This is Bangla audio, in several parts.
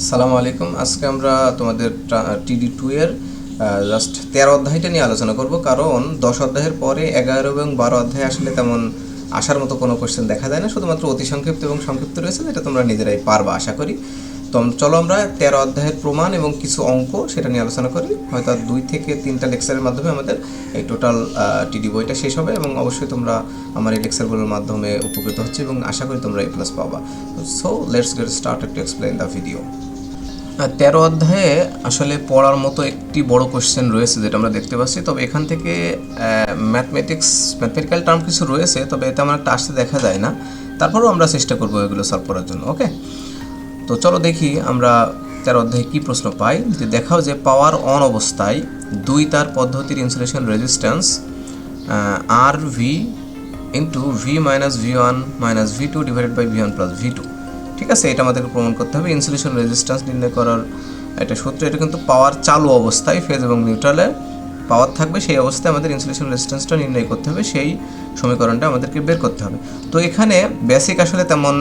আসসালামু আলাইকুম। আজকে আমরা তোমাদের টিডি টু এর জাস্ট তেরো অধ্যায়টা নিয়ে আলোচনা করব। কারণ দশ অধ্যায়ের পরে এগারো এবং বারো অধ্যায় আসলে তেমন আসার মতো কোনো কোশ্চেন দেখা যায় না। শুধুমাত্র অতি সংক্ষিপ্ত এবং সংক্ষিপ্ত রয়েছে, যেটা তোমরা নিজেরাই পারবা, আশা করি। তো চলো আমরা তেরো অধ্যায়ের প্রমাণ এবং কিছু অঙ্ক সেটা নিয়ে আলোচনা করি। হয়তো দুই থেকে তিনটা লেকচারের মাধ্যমে আমাদের এই টোটাল টিডি বইটা শেষ হবে এবং অবশ্যই তোমরা আমার এই লেকচারগুলোর মাধ্যমে উপকৃত হচ্ছে এবং আশা করি তোমরা এ প্লাস পাবা। So let's get started to explain the video তেরো অধ্যায়ে আসলে পড়ার মতো একটি বড় কোশ্চেন রয়েছে যেটা আমরা দেখতে পাচ্ছি। তবে এখান থেকে ম্যাথমেটিক্স ম্যাথমেটিক্যাল টার্ম কিছু রয়েছে, তবে এটা আমার একটা আসতে দেখা যায় না। তারপরেও আমরা চেষ্টা করব এগুলো সলভ করার জন্য ওকে তো চলো দেখি আমরা তেরো অধ্যায়ে কী প্রশ্ন পাই। যে দেখাও যে পাওয়ার অন অবস্থায় দুই তার পদ্ধতির insulation resistance R V into V minus V one minus V two divided by V one plus V two ঠিক আছে, এটা আমাদেরকে প্রমাণ করতে হবে। ইনসুলেশন রেজিস্ট্যান্স নির্ণয় করার একটা সূত্র, এটা কিন্তু পাওয়ার চালু অবস্থায় ফেজ এবং নিউট্রালে পাওয়ার থাকবে। সেই অবস্থায় আমাদের ইনসুলেশন রেজিস্ট্যান্সটা নির্ণয় করতে হবে। সেই সমীকরণটা আমাদেরকে বের করতে হবে। তো এখানে বেসিক আসলে তেমন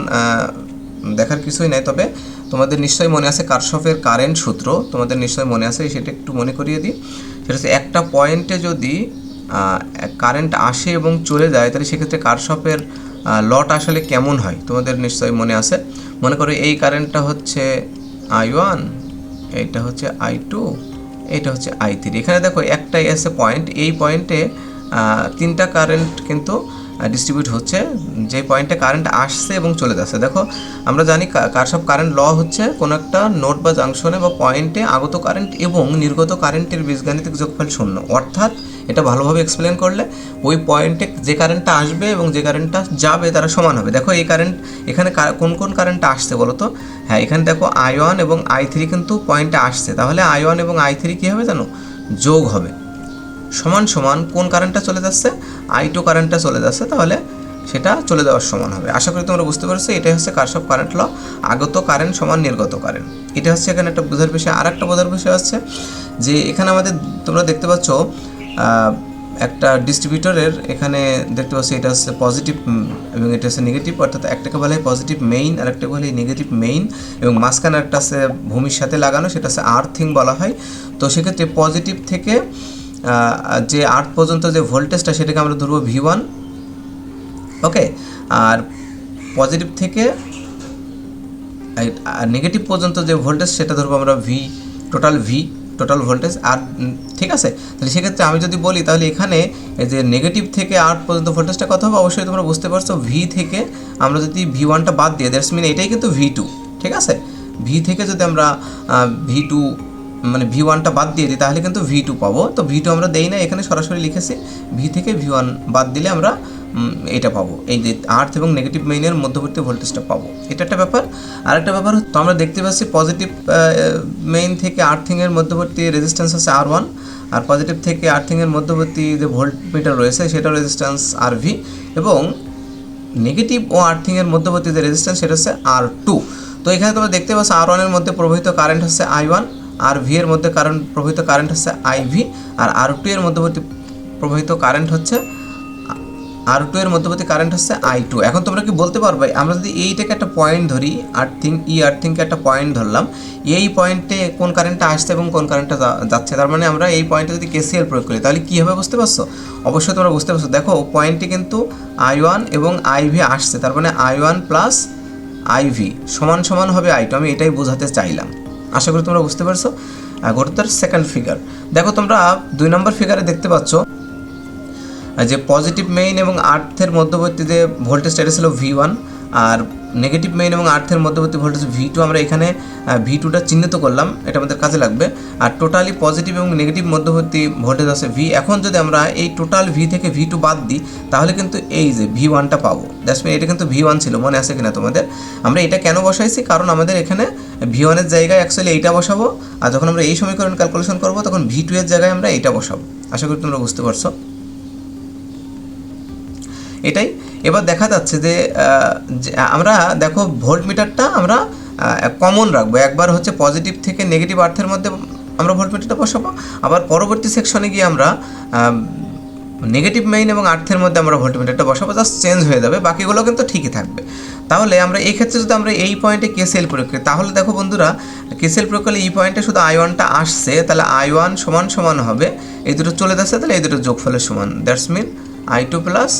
দেখার কিছুই নাই, তবে তোমাদের নিশ্চয়ই মনে আছে কারশফের কারেন্ট সূত্র। তোমাদের নিশ্চয়ই মনে আছে, সেটা একটু মনে করিয়ে দিই। সেটা হচ্ছে একটা পয়েন্টে যদি কারেন্ট আসে এবং চলে যায়, তাহলে সেক্ষেত্রে কারশফের লট আসলে কেমন হয়? তোমাদের নিশ্চয়ই মনে আছে। মনে করো এই কারেন্টটা হচ্ছে আই ওয়ান এইটা হচ্ছে আই টু এইটা হচ্ছে আই থ্রি এখানে দেখো একটাই আছে পয়েন্ট এই পয়েন্টে তিনটা কারেন্ট কিন্তু ডিস্ট্রিবিউট হচ্ছে যে পয়েন্টে কারেন্ট আসছে এবং চলে যাচ্ছে। দেখো, আমরা জানি কার সব কারেন্ট ল হচ্ছে, কোনো একটা নোট বা জাংশনে বা পয়েন্টে আগত কারেন্ট এবং নির্গত কারেন্টের বীজগাণিতিক যোগফল শূন্য। অর্থাৎ, এটা ভালোভাবে এক্সপ্লেন করলে, ওই পয়েন্টে যে কারেন্টটা আসবে এবং যে কারেন্টটা যাবে, তারা সমান হবে। দেখো, এই কারেন্ট এখানে কোন কোন কারেন্টটা আসছে বলো তো? হ্যাঁ এখানে দেখো আই ওয়ান এবং আই থ্রি কিন্তু পয়েন্টে আসছে। তাহলে আই ওয়ান এবং আই থ্রি কী হবে জানো? যোগ হবে। সমান সমান কোন কারেন্টটা চলে যাচ্ছে? আই টু কারেন্টটা চলে যাচ্ছে, তাহলে সেটা চলে যাওয়ার সমান হবে। আশা করি তোমরা বুঝতে পারছ, এটাই হচ্ছে কারসব কারেন্ট ল আগত কারেন্ট সমান নির্গত কারেন্ট এটা হচ্ছে এখানে একটা বোঝার বিষয়। আর একটা বোঝার বিষয় হচ্ছে যে এখানে আমাদের তোমরা দেখতে পাচ্ছ একটা ডিস্ট্রিবিউটরের এখানে দেখতে পাচ্ছি, এটা হচ্ছে পজিটিভ এবং এটা হচ্ছে নেগেটিভ অর্থাৎ একটাকে বলা পজিটিভ মেইন আর একটাকে বলা নেগেটিভ মেইন এবং মাঝখানে একটা আছে ভূমির সাথে লাগানো, সেটা হচ্ছে আর্থিং বলা হয়। তো সেক্ষেত্রে পজিটিভ থেকে যে আর্থ পর্যন্ত যে ভোল্টেজটা সেটাকে আমরা ধরবো ভি ওয়ান ওকে? আর পজিটিভ থেকে নেগেটিভ পর্যন্ত যে ভোল্টেজ সেটা ধরবো আমরা V total V total voltage আর ঠিক আছে? তাহলে সেক্ষেত্রে আমি যদি বলি, তাহলে এখানে এই যে নেগেটিভ থেকে আট পর্যন্ত ভোল্টেজটা কত হবে? অবশ্যই তোমরা বুঝতে পারছ ভি থেকে আমরা যদি ভি ওয়ানটা বাদ দিয়ে দ্যাটস মিন এটাই কিন্তু ভি টু ঠিক আছে? ভি থেকে যদি আমরা ভি টু মানে ভি ওয়ানটা বাদ দিয়ে দিই, তাহলে কিন্তু ভি টু পাবো। তো ভি টু আমরা দেই না, এখানে সরাসরি লিখেছি ভি থেকে ভি ওয়ান বাদ দিলে আমরা এটা পাবো। এই যে আর্থ এবং নেগেটিভ মেইনের মধ্যবর্তী ভোল্টেজটা পাবো। এটা একটা ব্যাপার। আর একটা ব্যাপার তো আমরা দেখতে পাচ্ছি পজিটিভ মেইন থেকে আর্থিংয়ের মধ্যবর্তী রেজিস্ট্যান্স আছে আর ওয়ান আর পজিটিভ থেকে আর্থিংয়ের মধ্যবর্তী যে ভোল্ট মিটার রয়েছে সেটা রেজিস্ট্যান্স আর ভি এবং নেগেটিভ ও আর্থিংয়ের মধ্যবর্তী যে রেজিস্ট্যান্স সেটা হচ্ছে আর টু তো এখানে তোমরা দেখতে পাচ্ছ আর ওয়ানের মধ্যে প্রবাহিত কারেন্ট হচ্ছে আই ওয়ান আর ভি এর মধ্যে কারেন্ট প্রবাহিত কারেন্ট হচ্ছে আই ভি আর আর টু এর মধ্যবর্তী প্রবাহিত কারেন্ট হচ্ছে আর টু এর মধ্যবর্তী কারেন্ট হচ্ছে আই টু এখন তোমরা কি বলতে পারবে আমরা যদি এইটাকে একটা পয়েন্ট ধরি আর্থিং ই আর্থিংকে একটা পয়েন্ট ধরলাম, এই পয়েন্টে কোন কারেন্টটা আসছে এবং কোন কারেন্টটা যাচ্ছে, তার মানে আমরা এই পয়েন্টে যদি কেসিএল প্রয়োগ করি, তাহলে কী হবে বুঝতে পারছ? অবশ্যই তোমরা বুঝতে পারছ। দেখো পয়েন্টে কিন্তু আই ওয়ান এবং আই ভি আসছে, তার মানে I one plus I V সমান সমান হবে আই টু আমি এটাই বোঝাতে চাইলাম। আশা করি তোমরা বুঝতে পারছ। গরুত্বের সেকেন্ড ফিগার দেখো তোমরা দুই নম্বর ফিগারে দেখতে পাচ্ছ, যে পজিটিভ মেইন এবং আর্থের মধ্যবর্তী যে ভোল্টেজটা এটা ছিল ভি ওয়ান আর নেগেটিভ মেইন এবং আর্থের মধ্যবর্তী ভোল্টেজ ভি টু আমরা এখানে ভি টুটা চিহ্নিত করলাম, এটা আমাদের কাজে লাগবে। আর টোটালি পজিটিভ এবং নেগেটিভ মধ্যবর্তী ভোল্টেজ আছে ভি এখন যদি আমরা এই টোটাল ভি থেকে ভি টু বাদ দিই, তাহলে কিন্তু এই যে ভি ওয়ানটা পাবো। দ্যাটস মিন এটা কিন্তু ভি ওয়ান ছিল, মনে আছে কিনা তোমাদের? আমরা এটা কেন বসাইছি? কারণ আমাদের এখানে ভি ওয়ানের জায়গায় অ্যাকচুয়ালি এইটা বসাবো, আর যখন আমরা এই সমীকরণ ক্যালকুলেশন করব, তখন ভি টু এর জায়গায় আমরা এইটা বসাবো। আশা করি তোমরা বুঝতে পারছ। এটাই। এবার দেখা যাচ্ছে যে আমরা দেখো ভোল্ট মিটারটা আমরা কমন রাখব। একবার হচ্ছে পজিটিভ থেকে নেগেটিভ আর্থের মধ্যে আমরা ভোল্ট মিটারটা বসাবো। আবার পরবর্তী সেকশনে গিয়ে আমরা নেগেটিভ মেইন এবং আর্থের মধ্যে আমরা ভোল্টমিটারটা বসাবো। জাস্ট চেঞ্জ হয়ে যাবে, বাকিগুলো কিন্তু ঠিকই থাকবে। তাহলে আমরা এই ক্ষেত্রে যদি আমরা এই পয়েন্টে কেসিএল প্রয়োগ করি, তাহলে দেখো বন্ধুরা কেসিএল প্রয়োগ করলে এই পয়েন্টে শুধু আই ওয়ানটা আসছে, তাহলে আই ওয়ান সমান সমান হবে। এই দুটো চলে যাচ্ছে, তাহলে এই দুটো যোগফলের সমান। That's mean I two plus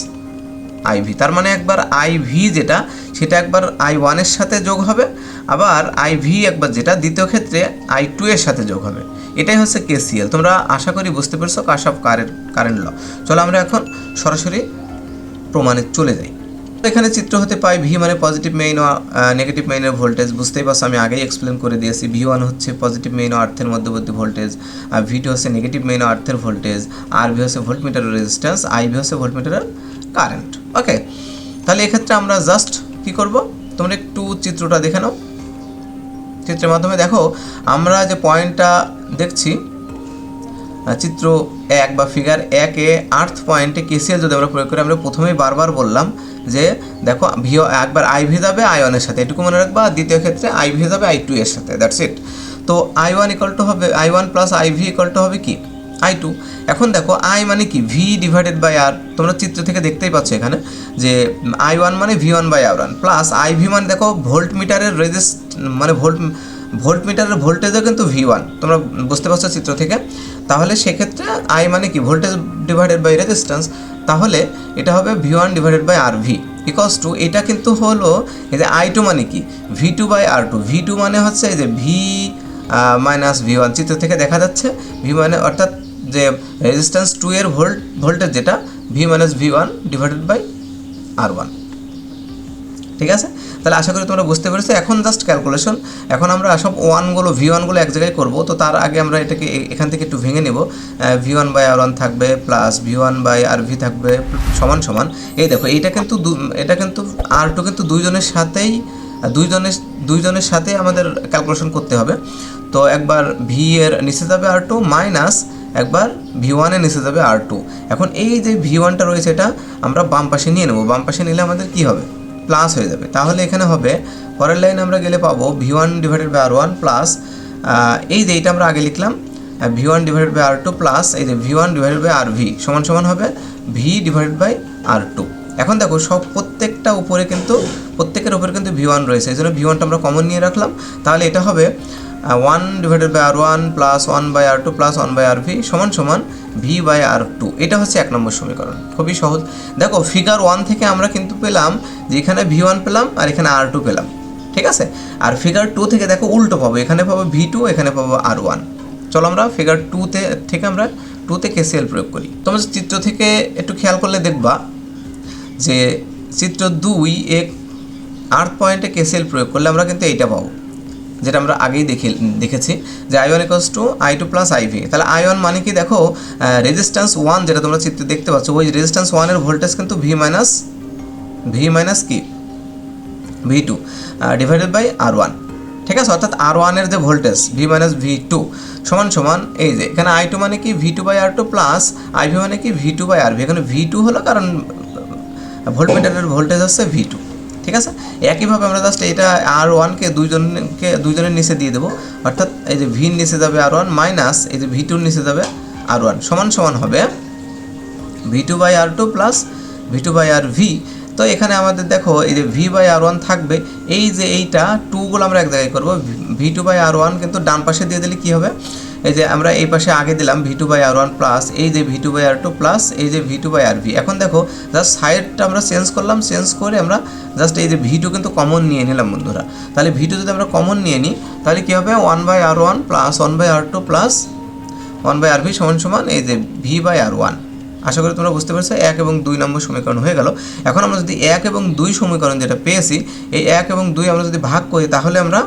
I V তার মানে একবার আইভি যেটা, সেটা একবার আই ওয়ানের সাথে যোগ হবে, আবার আইভি একবার যেটা, দ্বিতীয় ক্ষেত্রে আই টু এর সাথে যোগ হবে। এটাই হচ্ছে কেসিএল তোমরা আশা করি বুঝতে পেরেছ কাশ অফ কারেন্ট কারেন্ট ল চলো আমরা এখন সরাসরি প্রমাণে চলে যাই। এখানে চিত্র হতে পাই ভি মানে পজিটিভ মেইন নেগেটিভ মেইনের ভোল্টেজ বুঝতেই পারছ, আমি আগেই এক্সপ্লেন করে দিয়েছি। ভি ওয়ান হচ্ছে পজিটিভ মেইন আর্থের মধ্যবর্তী ভোল্টেজ আর ভি টু হচ্ছে নেগেটিভ মেইন আর্থের ভোল্টেজ আর ভি হচ্ছে ভোল্টমিটারের রেজিস্ট্যান্স আই ভি হচ্ছে ভোল্টমিটারের কারেন্ট। ওকে, তাহলে এক্ষেত্রে আমরা জাস্ট কি করব? তোমরা একটু চিত্রটা দেখে নাও। চিত্রের মাধ্যমে দেখো, আমরা যে পয়েন্টটা দেখছি চিত্র এক বা ফিগার একে আর্থ পয়েন্টে কেসিএল যদি আমরা প্রয়োগ করি, আমরা প্রথমেই বারবার বললাম যে, দেখো ভিও একবার আই ভি যাবে আই ওয়ানের সাথে। এটুকু মনে রাখবা, দ্বিতীয় ক্ষেত্রে আই ভি যাবে আই টু এর সাথে দ্যাটস ইট তো আই ওয়ান ইকাল টু হবে I one plus I V equal to হবে কি? আই টু এখন দেখো আই মানে কি? ভি ডিভাইডেড বাই আর তোমরা চিত্র থেকে দেখতেই পাচ্ছ এখানে যে আই ওয়ান মানে V one by R one plus I V মানে দেখো ভোল্ট মিটারের রেজিস্ট মানে ভোল্ট ভোল্ট মিটারের ভোল্টেজও কিন্তু ভি ওয়ান তোমরা বুঝতে পারছ চিত্র থেকে? তাহলে সেক্ষেত্রে আই মানে কি? ভোল্টেজ ডিভাইডেড বাই রেজিস্ট্যান্স তাহলে এটা হবে V one divided by R V equals to এটা কিন্তু হলো, এই যে আই টু মানে কি? V two by R two V two মানে হচ্ছে এই যে ভি মাইনাস ভি ওয়ান চিত্র থেকে দেখা যাচ্ছে ভি মানে অর্থাৎ যে রেজিস্ট্যান্স টু এর ভোল্ট ভোল্টেজ যেটা V minus V one divided by R one ঠিক আছে? তাহলে আশা করি তোমরা বুঝতে পেরেছ। এখন জাস্ট ক্যালকুলেশন এখন আমরা সব ওয়ানগুলো ভি ওয়ানগুলো এক জায়গায় করব। তো তার আগে আমরা এটাকে এখান থেকে একটু ভেঙে নেব। V one by R one থাকবে plus V one by R V থাকবে, সমান সমান। এই দেখো, এইটা কিন্তু এটা কিন্তু আর টু কিন্তু দুইজনের সাথেই দুইজনের দুইজনের সাথে আমাদের ক্যালকুলেশন করতে হবে। তো একবার ভি এর নিচে যাবে আর টু মাইনাস একবার ভি ওয়ানের নিচে যাবে আর টু এখন এই যে ভি ওয়ানটা রয়েছে, এটা আমরা বাম পাশে নিয়ে নেব। বাম পাশে নিলে আমাদের কি হবে? প্লাস হয়ে যাবে। তাহলে এখানে হবে, পরের লাইন আমরা গেলে পাবো V one divided by R one plus এই যে এইটা আমরা আগে লিখলাম V one divided by R two plus এই যে V one divided by R V সমান সমান হবে V divided by R two এখন দেখো, সব প্রত্যেকটা উপরে কিন্তু, প্রত্যেকের উপরে কিন্তু ভি ওয়ান রয়েছে। এই জন্য ভি ওয়ানটা আমরা কমন নিয়ে রাখলাম। তাহলে এটা হবে one divided by R one plus one by R two plus one by R V সমান সমান ভি বাই আর টু এটা হচ্ছে এক নম্বর সমীকরণ। খুবই সহজ। দেখো ফিগার ওয়ান থেকে আমরা কিন্তু পেলাম যে এখানে ভি ওয়ান পেলাম আর এখানে আর টু পেলাম। ঠিক আছে? আর ফিগার টু থেকে দেখো, উল্টো পাবো। এখানে পাবো ভি টু এখানে পাবো আর ওয়ান চলো আমরা ফিগার টুতে থেকে আমরা টুতে কেসিএল প্রয়োগ করি। তোমরা চিত্র থেকে একটু খেয়াল করলে দেখবা যে চিত্র দুই এক আর্থ পয়েন্টে কেসিএল প্রয়োগ করলে আমরা কিন্তু এইটা পাবো। যেটা আমরা আগেই দেখে দেখেছি যে I one equals to I two plus I V তাহলে আই ওয়ান মানে কি? দেখো রেজিস্ট্যান্স ওয়ান যেটা তোমরা চিত্রে দেখতে পাচ্ছ, ওই রেজিস্ট্যান্স ওয়ানের ভোল্টেজ কিন্তু ভি মাইনাস ভি মাইনাস কি? V two divided by R one ঠিক আছে? অর্থাৎ আর ওয়ানের যে voltage V minus V two সমান সমান এই যে, এখানে আই টু মানে কি? V two by R two plus I V মানে কি? V two by R V এখানে ভি টু হলো কারণ ভোল্টমিটারের ভোল্টেজ হচ্ছে ভি টু ঠিক আছে? একইভাবে আমরা জাস্ট এটা আর ওয়ানকে দুইজনকে, দুইজনের নিচে দিয়ে দেবো। অর্থাৎ এই যে ভির নিচে যাবে আর ওয়ান মাইনাস এই যে ভি টুর নিচে যাবে আর ওয়ান সমান সমান হবে V two by R two plus V two by R V তো এখানে আমাদের দেখো, এই যে ভি বাই আর ওয়ান থাকবে, এই যে এইটা টুগুলো আমরা এক জায়গায় করব। V two by R one কিন্তু ডান পাশে দিয়ে দিলে কী হবে? এই যে আমরা এই পাশে আগে দিলাম V two by R one plus এই যে V two by R two plus এই যে V two by R V এখন দেখো জাস্ট সাইডটা আমরা চেঞ্জ করলাম চেঞ্জ করে আমরা জাস্ট এই যে ভি টু কিন্তু কমন নিয়ে নিলাম বন্ধুরা। তাহলে ভি টু যদি আমরা কমন নিয়ে নিই, তাহলে কী হবে? One by R one plus one by R two plus one by R V সমান সমান এই যে ভি বাই আর ওয়ান আশা করি তোমরা বুঝতে পারছ, এক এবং দুই নম্বর সমীকরণ হয়ে গেল। এখন আমরা যদি এক এবং দুই সমীকরণ যেটা পেয়েছি, এই এক এবং দুই আমরা যদি ভাগ করি, তাহলে আমরা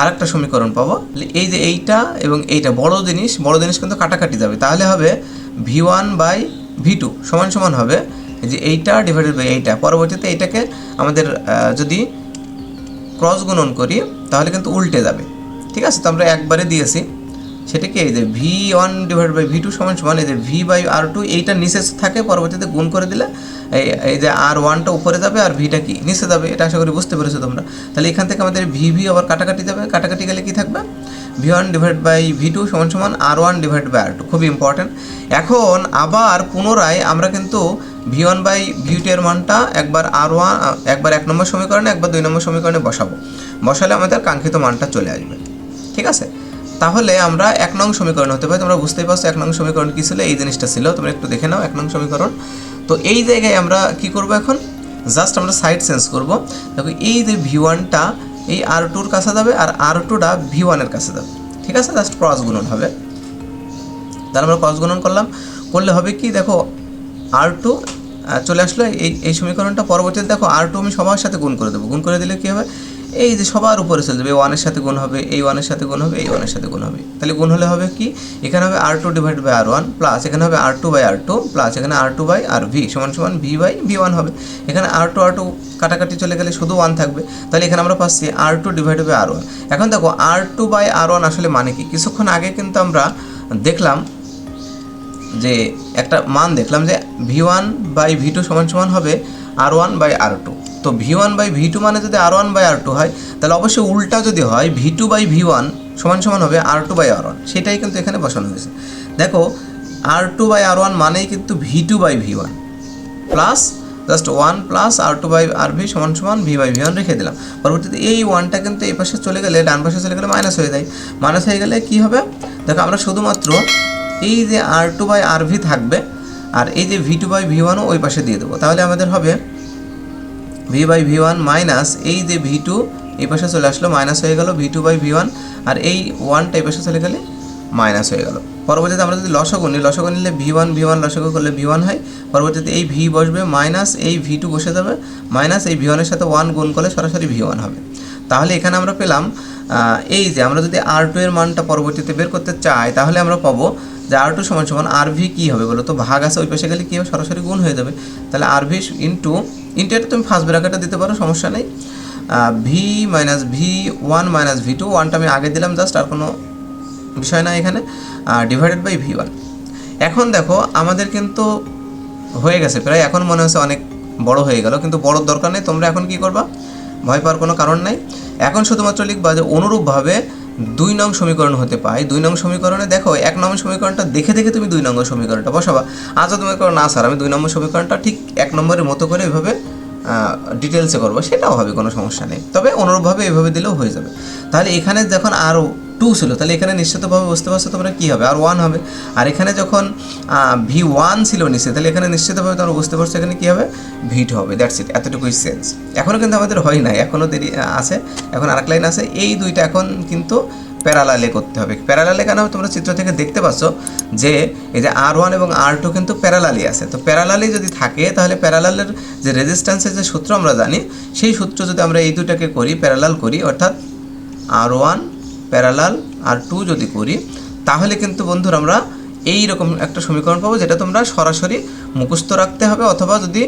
আরেকটা সমীকরণ পাবো। এই যে এইটা এবং এইটা বড় জিনিস বড় জিনিস কিন্তু কাটাকাটি যাবে। তাহলে হবে V one by V two সমান সমান হবে যে এইটা ডিভাইডেড বাই এইটা। পরবর্তীতে এইটাকে আমাদের যদি ক্রস গুণন করি, তাহলে কিন্তু উল্টে যাবে। ঠিক আছে? তো আমরা একবারে দিয়েছি। সেটা কি এই যে V one divide by V two সমান সমান, এই যে ভি বাই আর টু এইটা নিচে থাকে, পরবর্তীতে গুণ করে দিলে এই এই যে আর ওয়ানটা উপরে যাবে আর ভিটা কি নিচে যাবে, এটা আশা করি বুঝতে পেরেছ তোমরা। তাহলে এখান থেকে আমাদের ভি ভি আবার কাটাকাটি যাবে। কাটাকাটি গেলে কি থাকবে? V one divide by V two সমান সমান R one divide by R two খুবই ইম্পর্টেন্ট এখন আবার পুনরায় আমরা কিন্তু V one by V two এর মানটা একবার আর ওয়ান একবার এক নম্বর সমীকরণে, একবার দুই নম্বর সমীকরণে বসাবো। বসালে আমাদের কাঙ্ক্ষিত মানটা চলে আসবে। ঠিক আছে? তাহলে আমরা এক নং সমীকরণ হতে পারে। তোমরা বুঝতেই পারছ এক নং সমীকরণ কী ছিল? এই জিনিসটা ছিল। তোমরা একটু দেখে নাও এক নং সমীকরণ। তো এই জায়গায় আমরা কি করব এখন? জাস্ট আমরা সাইড চেঞ্জ করব। দেখো, এই যে ভি ওয়ানটা এই আর টুর কাছে যাবে আর আর টুটা ভি ওয়ানের কাছে যাবে। ঠিক আছে? জাস্ট ক্রস গুণন হবে। তাহলে আমরা ক্রস গুণন করলাম। করলে হবে কি? দেখো আর টু চলে আসলো এই এই সমীকরণটা। পরবর্তীতে দেখো আর টু আমি সবার সাথে গুণ করে দেবো। গুণ করে দিলে কী হবে? এই যে সবার উপরে চলে যাবে ওয়ানের সাথে গুণ হবে, এই ওয়ানের সাথে গুণ হবে, এই ওয়ানের সাথে গুণ হবে। তাহলে গুণ হলে হবে কি? এখানে হবে R two divide by R one plus এখানে হবে R two by R two plus এখানে R two by R V সমান সমান ভি বাই ভি ওয়ান হবে। এখানে আর টু আর টু কাটাকাটি চলে গেলে শুধু ওয়ান থাকবে। তাহলে এখানে আমরা পাচ্ছি R two divide by R one এখন দেখো R two by R one আসলে মানে কি? কিছুক্ষণ আগে কিন্তু আমরা দেখলাম যে একটা মান দেখলাম যে V one by V two সমান সমান হবে R one by R two তো V one by V two মানে যদি R one by R two হয়, তাহলে অবশ্যই উল্টা যদি হয় V two by V one সমান সমান হবে R two by R one সেটাই কিন্তু এখানে বসানো হয়েছে। দেখো R two by R one মানেই কিন্তু V two by V one plus just one plus R two by R V সমান সমান ভি বাই ভি ওয়ান রেখে দিলাম। পরবর্তীতে এই ওয়ানটা কিন্তু এই পাশে চলে গেলে, ডান পাশে চলে গেলে মাইনাস হয়ে যায়। মাইনাস হয়ে গেলে কী হবে? দেখো, আমরা শুধুমাত্র এই যে R two by R V থাকবে, আর এই যে ভি টু বাই ভি ওয়ানও ওই পাশে দিয়ে দেবো। তাহলে আমাদের হবে V by V one minus এই যে ভি টু এই পাশে চলে আসলো মাইনাস হয়ে গেল V two by V one আর এই ওয়ানটা এই পাশে চলে গেলে মাইনাস হয়ে গেল। পরবর্তীতে আমরা যদি লসগু নিই, লসগু নিলে ভি ওয়ান ভি ওয়ান লসগু করলে ভি ওয়ান হয়। পরবর্তীতে এই ভি বসবে মাইনাস এই ভি টু বসে যাবে মাইনাস এই ভি ওয়ানের সাথে ওয়ান গুণ করলে সরাসরি ভি ওয়ান হবে। তাহলে এখানে আমরা পেলাম এই যে আমরা যদি আর টু এর মানটা পরবর্তীতে বের করতে চাই, তাহলে আমরা পাবো যে আর টু সমান সমান আর ভি কী হবে বলো? তো ভাগ আছে ওই পাশে গেলে কী হবে? সরাসরি গুণ হয়ে যাবে। তাহলে আর ভি ইন্টু ইন্টু এটা তুমি ফার্স্ট ব্র্যাকেটে দিতে পারো, সমস্যা নেই। V minus V one minus V two ওয়ানটা আমি আগে দিলাম জাস্ট আর কোনো বিষয় না এখানে। ডিভাইডেড বাই ভি ওয়ান এখন দেখো, আমাদের কিন্তু হয়ে গেছে প্রায়। এখন মনে হচ্ছে অনেক বড় হয়ে গেল, কিন্তু বড় দরকার নেই। তোমরা এখন কি করবা? ভয় পাওয়ার কোনো কারণ নাই। এখন শুধুমাত্র লিখবা যে অনুরূপভাবে দুই নং সমীকরণ হতে পায়। দুই নং সমীকরণে দেখো, এক নম্বর সমীকরণটা দেখে দেখে তুমি দুই নম্বর সমীকরণটা বসাবা। আজ তুমি করো, না স্যার, আমি দুই নম্বর সমীকরণটা ঠিক এক নম্বরের মতো করে এভাবে ডিটেলসে করব, সেটাও হবে, কোনো সমস্যা নেই। তবে অনুরূপভাবে এভাবে দিলেও হয়ে যাবে। তাহলে এখানে যখন আরও টু ছিল, তাহলে এখানে নিশ্চিতভাবে বুঝতে পারছ তোমরা কী হবে, আর ওয়ান হবে। আর এখানে যখন ভি ওয়ান ছিল নিচে, তাহলে এখানে নিশ্চিতভাবে তোমরা বুঝতে পারছ এখানে কী হবে? ভি টু হবে দ্যাটস ইট এতটুকুই সেন্স এখনও কিন্তু আমাদের হয় নাই এখনও দেরি আছে। এখন আরেক লাইন আছে, এই দুইটা এখন কিন্তু প্যারালালে করতে হবে। প্যারালালে কেন তোমরা চিত্র থেকে দেখতে পাচ্ছ যে, এই যে আর ওয়ান এবং আর টু কিন্তু প্যারালালি আছে। তো প্যারালালি যদি থাকে, তাহলে প্যারালালের যে রেজিস্ট্যান্সের যে সূত্র আমরা জানি, সেই সূত্র যদি আমরা এই দুটাকে করি প্যারালাল করি, অর্থাৎ R one parallel R two যদি করি, তাহলে কিন্তু বন্ধুরা আমরা এই রকম একটা সমীকরণ পাবো যেটা তোমরা সরাসরি মুখস্থ রাখতে হবে অথবা যদি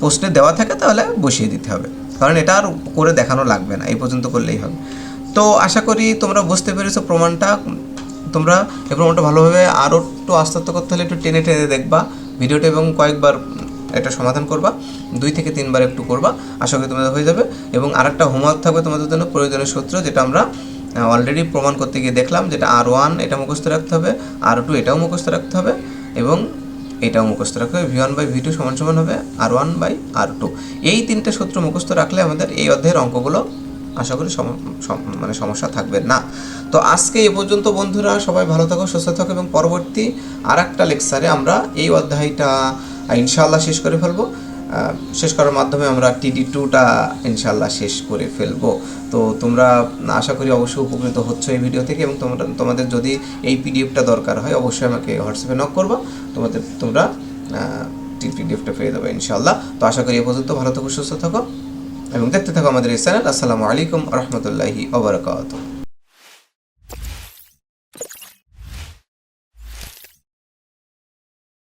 প্রশ্নে দেওয়া থাকে তাহলে বসিয়ে দিতে হবে। কারণ এটা আর করে দেখানো লাগবে না, এই পর্যন্ত করলেই হবে। তো আশা করি তোমরা বুঝতে পেরেছ প্রমাণটা। তোমরা এই প্রমাণটা ভালোভাবে আরও একটু আস্তে করতে হলে একটু টেনে টেনে দেখবা, ভিডিওটা এবং কয়েকবার এটা সমাধান করবা, দুই থেকে তিনবার একটু করবা, আশা করি তোমাদের হয়ে যাবে। এবং আরেকটা হোমওয়ার্ক থাকবে তোমাদের জন্য প্রয়োজনীয় সূত্র, যেটা আমরা অলরেডি প্রমাণ করতে গিয়ে দেখলাম যেটা আর ওয়ান এটা মুখস্থ রাখতে হবে আর টু এটাও মুখস্থ রাখতে হবে এবং এটাও মুখস্থ রাখতে হবে V one by V two সমান সমান হবে R one by R two এই তিনটে সূত্র মুখস্থ রাখলে আমাদের এই অধ্যায়ের অঙ্কগুলো আশা করি মানে সমস্যা থাকবে না। তো আজকে এ পর্যন্ত বন্ধুরা সবাই ভালো থাকো, সুস্থ থাকো এবং পরবর্তী আর একটা লেকচারে আমরা এই অধ্যায়টা ইনশাআল্লাহ শেষ করে ফেলব। শেষ করার মাধ্যমে আমরা টিডি টুটা ইনশাল্লাহ শেষ করে ফেলব। তো তোমরা আশা করি অবশ্যই উপকৃত হচ্ছ এই ভিডিও থেকে এবং তোমরা, তোমাদের যদি এই পিডিএফটা দরকার হয় অবশ্যই আমাকে হোয়াটসঅ্যাপে নক করবা। তোমাদের, তোমরা পিডিএফটা পেয়ে দেবে ইনশাআল্লাহ। তো আশা করি এ পর্যন্ত ভালো থাকো, সুস্থ থাকো এবং দেখতে থাকো আমাদের এই চ্যানেল আসসালামু আলাইকুম রহমতুল্লাহি ওবরাকাতুহ